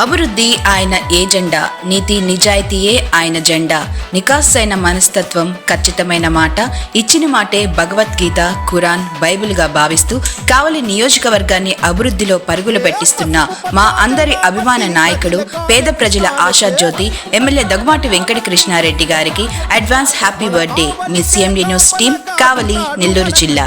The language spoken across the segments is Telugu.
అభివృద్ధి ఆయన ఏజెండా నీతి నిజాయితీయే ఆయన జెండా. నికాసైన మనస్తత్వం ఖచ్చితమైన మాట. ఇచ్చిన మాటే భగవద్గీత ఖురాన్ బైబిల్గా భావిస్తూ కావలి నియోజకవర్గాన్ని అభివృద్ధిలో పరుగులు పెట్టిస్తున్న మా అందరి అభిమాన నాయకుడు పేద ప్రజల ఆశాజ్యోతి ఎమ్మెల్యే దగ్గుమాటి వెంకట కృష్ణారెడ్డి గారికి అడ్వాన్స్ హ్యాపీ బర్త్డే. మీ CMD news team Kavali Nellore జిల్లా.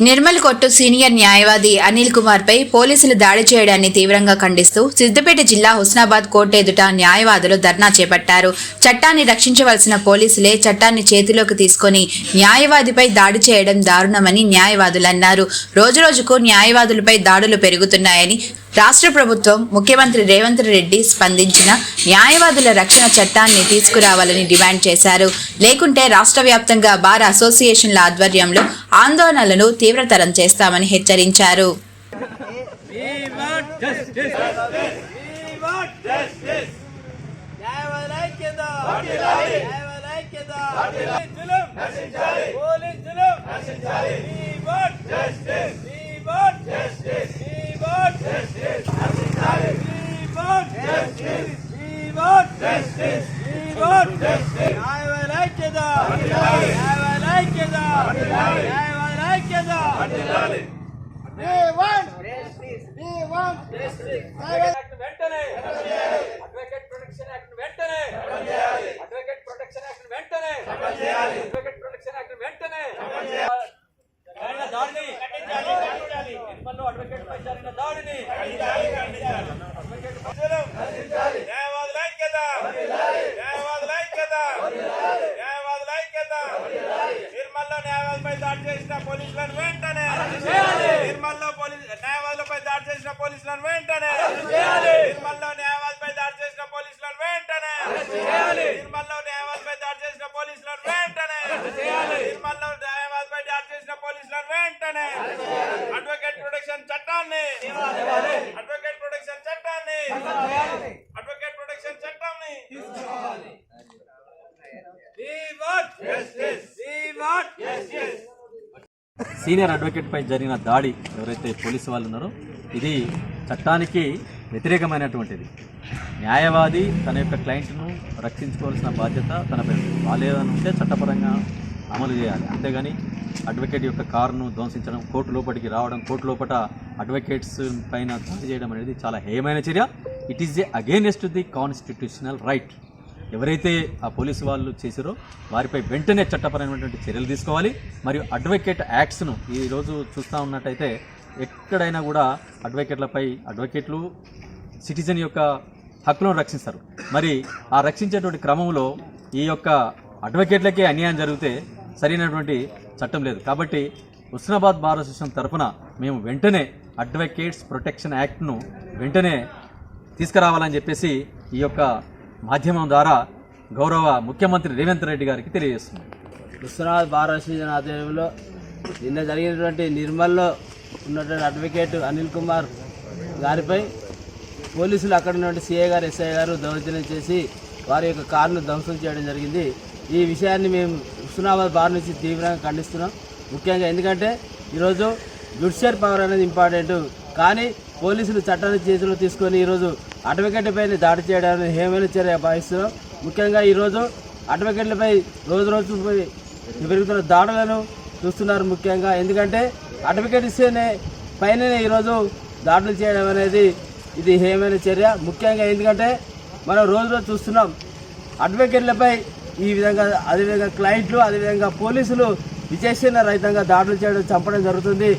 నిర్మల్ కొట్టు సీనియర్ న్యాయవాది అనిల్ కుమార్ పై పోలీసులు దాడి చేయడాన్ని తీవ్రంగా ఖండిస్తూ సిద్దిపేట జిల్లా హుస్నాబాద్ కోర్టు ఎదుట న్యాయవాదులు ధర్నా చేపట్టారు. చట్టాన్ని రక్షించవలసిన పోలీసులే చట్టాన్ని చేతిలోకి తీసుకొని న్యాయవాదిపై దాడి చేయడం దారుణమని న్యాయవాదులు అన్నారు. రోజురోజుకు న్యాయవాదులపై దాడులు పెరుగుతున్నాయని రాష్ట్ర ప్రభుత్వం ముఖ్యమంత్రి రేవంత్ రెడ్డి స్పందించిన న్యాయవాదుల రక్షణ చట్టాన్ని తీసుకురావాలని డిమాండ్ చేశారు లేకుంటే రాష్ట్ర వ్యాప్తంగా బార్ అసోసియేషన్ల ఆధ్వర్యంలో ఆందోళనలను తీవ్రతరం చేస్తామని హెచ్చరించారు వెంటనే అడ్వకేట్ ప్రొటెక్షన్ యాక్ట్ వెంటనే అడ్వకేట్ ప్రొటెక్షన్ యాక్ట్ వెంటనే అడ్వకేట్ ప్రొటెక్షన్ యాక్ట్ వెంటనే దాడిని అడ్వకేట్ పై జరిగిన దాడిని న్యాయవాదుల ఐక్యత న్యాయవాదుల ఐక్యత న్యాయవాదుల ఐక్యత నిర్మల్లో న్యాయవాదులపై దాడి చేసిన పోలీసులను వెంటనే నిర్మల్లో పోలీసు న్యాయవాదులపై దాడి చేసిన పోలీసులను వెంటనే నిర్మల్లో న్యాయవాదులపై దాడి చేసిన పోలీసులను వెంటనే నిర్మల్లో న్యాయవాదులపై దాడి చేసిన పోలీసులను వెంటనే నిర్మల్లో న్యాయవాదులపై దాడి చేసిన పోలీసులను వెంటనే అడ్వకేట్ ప్రొటెక్షన్ చట్టాన్ని అడ్వకేట్ ప్రొటెక్షన్ చట్టాన్ని అడ్వకేట్ ప్రొటెక్షన్ చట్టాన్ని We want సీనియర్ అడ్వకేట్ పై జరిగిన దాడి ఎవరైతే పోలీసు వాళ్ళు ఉన్నారో ఇది చట్టానికి వ్యతిరేకమైనటువంటిది. న్యాయవాది తన యొక్క క్లయింట్ను రక్షించుకోవాల్సిన బాధ్యత తనపై బాలేదని ఉంటే చట్టపరంగా అమలు చేయాలి. అంతేగాని అడ్వకేట్ యొక్క కారును ధ్వంసించడం కోర్టు లోపలికి రావడం కోర్టు లోపల అడ్వకేట్స్ పైన దాడి చేయడం అనేది చాలా హేయమైన చర్య. It is a against the constitutional right ఎవరైతే ఆ పోలీసు వాళ్ళు చేశారో వారిపై వెంటనే చట్టపరమైనటువంటి చర్యలు తీసుకోవాలి. మరియు అడ్వకేట్ యాక్ట్స్ను ఈరోజు చూస్తూ ఉన్నట్టయితే ఎక్కడైనా కూడా అడ్వకేట్లపై అడ్వకేట్లు సిటిజన్ యొక్క హక్కులను రక్షిస్తారు. మరి ఆ రక్షించేటువంటి క్రమంలో ఈ యొక్క అడ్వకేట్లకే అన్యాయం జరిగితే సరైనటువంటి చట్టం లేదు. కాబట్టి హుస్నాబాద్ బార్ అసోసియేషన్ తరఫున మేము వెంటనే అడ్వకేట్స్ ప్రొటెక్షన్ యాక్ట్ను వెంటనే తీసుకురావాలని చెప్పేసి ఈ యొక్క మాధ్యమం ద్వారా గౌరవ ముఖ్యమంత్రి రేవంత్ రెడ్డి గారికి తెలియజేస్తుంది విశ్వనాథ్ భారతీయ ఆధ్వర్యంలో నిన్న జరిగినటువంటి నిర్మల్లో ఉన్నటువంటి అడ్వకేట్ అనిల్ కుమార్ గారిపై పోలీసులు అక్కడ ఉన్నటువంటి సిఐ గారు ఎస్ఐ గారు దౌర్జన్యం చేసి వారి యొక్క కారును ధ్వంసం చేయడం జరిగింది. ఈ విషయాన్ని మేము హుస్నాబాద్ బార్ నుంచి తీవ్రంగా ఖండిస్తున్నాం. ముఖ్యంగా ఎందుకంటే ఈరోజు జుడిషియర్ పవర్ అనేది ఇంపార్టెంట్. కానీ పోలీసులు చట్టాన్ని చేతిలో తీసుకొని ఈరోజు అడ్వకేట్ దాడి చేయడానికి హేమైన చర్య భావిస్తున్నాం. ముఖ్యంగా ఈరోజు అడ్వకేట్లపై రోజు రోజు పెరుగుతున్న దాడులను చూస్తున్నారు ముఖ్యంగా. ఎందుకంటే అడ్వకేట్ ఇస్తేనే పైన ఈరోజు దాడులు చేయడం అనేది ఇది హేమైన చర్య. ముఖ్యంగా ఎందుకంటే మనం రోజు రోజు చూస్తున్నాం అడ్వకేట్లపై ఈ విధంగా అదేవిధంగా క్లయింట్లు అదేవిధంగా పోలీసులు విజయసేన రహితంగా దాడులు చేయడం చంపడం జరుగుతుంది.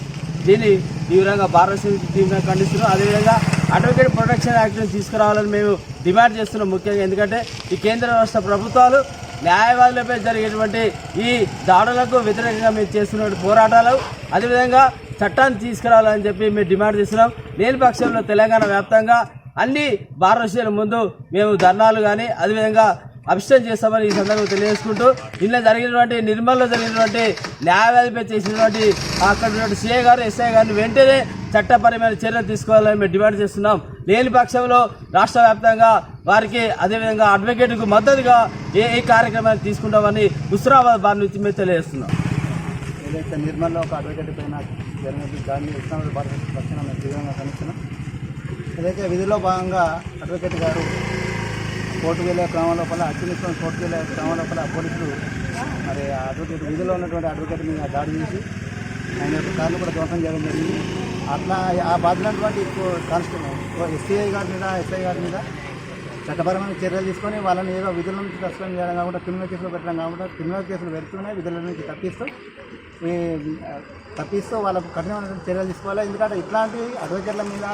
దీన్ని తీవ్రంగా భారత సమితి తీవ్రంగా ఖండిస్తున్నాం. అదేవిధంగా అడ్వకేట్ ప్రొటెక్షన్ యాక్ట్ని తీసుకురావాలని మేము డిమాండ్ చేస్తున్నాం ముఖ్యంగా. ఎందుకంటే ఈ కేంద్ర రాష్ట్ర ప్రభుత్వాలు న్యాయవాదులపై జరిగేటువంటి ఈ దాడులకు వ్యతిరేకంగా మేము చేస్తున్న పోరాటాలు అదేవిధంగా చట్టాన్ని తీసుకురావాలని చెప్పి మేము డిమాండ్ చేస్తున్నాం. లేని పక్షంలో తెలంగాణ వ్యాప్తంగా అన్ని భారతదేశాల ముందు మేము ధర్నాలు కానీ అదేవిధంగా అభిష్టం చేస్తామని ఈ సందర్భంగా తెలియజేసుకుంటూ నిన్న జరిగినటువంటి నిర్మల్లో జరిగినటువంటి న్యాయవాదిపై చేసినటువంటి అక్కడ ఉన్నటువంటి సీఏ గారు ఎస్ఐ గారిని వెంటనే చట్టపరమైన చర్యలు తీసుకోవాలని మేము డిమాండ్ చేస్తున్నాం. లేని పక్షంలో రాష్ట్ర వ్యాప్తంగా వారికి అదేవిధంగా అడ్వకేట్కు మద్దతుగా ఏ ఏ కార్యక్రమాన్ని తీసుకుంటామని హుస్రాబాద్ బార్ నుంచి మేము తెలియజేస్తున్నాం. ఏదైతే నిర్మల్లో ఒక అడ్వకేట్ పైన జరిగినది దాన్ని ఇస్లామాబాద్ భారత పక్షాన మేము తీవ్రంగా ఖండిస్తున్నాం. ఏదైతే విధిలో భాగంగా అడ్వకేట్ గారు కోర్టు వెళ్ళే క్రమం లోపల అత్యున్నతం కోర్టు వెళ్ళే క్రమం లోపల పోలీసులు మరి అడ్వకేట్ విధిలో ఉన్నటువంటి అడ్వకేట్ మీద దాడి చేసి ఆయన యొక్క కార్లు కూడా దోషం చేయడం జరిగింది. అట్లా ఆ బాధినటువంటి కానిస్టేబుల్. ఎస్సీఐ గారి మీద ఎస్ఐ గారి మీద చట్టపరమైన చర్యలు తీసుకొని వాళ్ళని ఏదో విధుల నుంచి సస్పెండ్ చేయడం కాకుండా క్రిమినల్ కేసులు పెట్టడం కాకుండా క్రిమినల్ కేసులు పెడుతూనే విధుల నుంచి తప్పిస్తూ ఈ, తప్పిస్తూ వాళ్ళకు కఠినమైన చర్యలు తీసుకోవాలి. ఎందుకంటే ఇట్లాంటి అడ్వకేట్ల మీద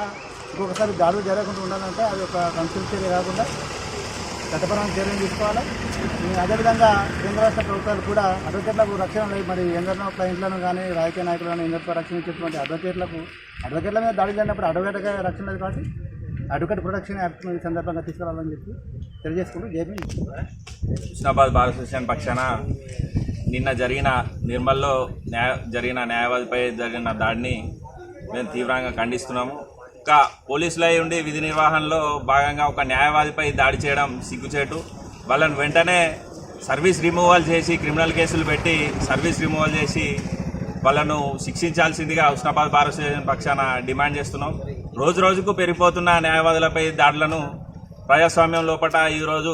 ఇంకొకసారి దాడులు జరగకుండా ఉండాలంటే అది ఒక కన్సల్ట్ చర్య కాకుండా చట్టపరమైన చర్యలు తీసుకోవాలి. అదేవిధంగా కేంద్ర రాష్ట్ర ప్రభుత్వాలు కూడా అడ్వకేట్లకు రక్షణ లేదు మరి ఎందరినో క్లయింట్లను కానీ రాజకీయ నాయకులను ఎందరితో రక్షణ ఇచ్చేటువంటి అడ్వకేట్లకు అడ్వకేట్ల మీద దాడి లేనప్పుడు అడ్వకేట్గా రక్షణ లేదు కాబట్టి అడ్వకేట్ ప్రొటెక్షన్ యాక్ట్ ఈ సందర్భంగా తీసుకురావాలని చెప్పి తెలియజేసుకుంటూ జేపీ హుస్నాబాద్ భారత స్టేషన్ పక్షాన నిన్న జరిగిన నిర్మల్లో న్యాయ జరిగిన న్యాయవాదిపై జరిగిన దాడిని మేము తీవ్రంగా ఖండిస్తున్నాము. ఇంకా పోలీసులై ఉండి విధి నిర్వహణలో భాగంగా ఒక న్యాయవాదిపై దాడి చేయడం సిగ్గుచేటు. వాళ్ళని వెంటనే సర్వీస్ రిమూవల్ చేసి క్రిమినల్ కేసులు పెట్టి సర్వీస్ రిమూవల్ చేసి వాళ్ళను శిక్షించాల్సిందిగా హుస్నాబాద్ భారత పక్షాన డిమాండ్ చేస్తున్నాం. రోజు రోజుకు పెరిగిపోతున్న న్యాయవాదులపై దాడులను ప్రజాస్వామ్యం లోపల ఈరోజు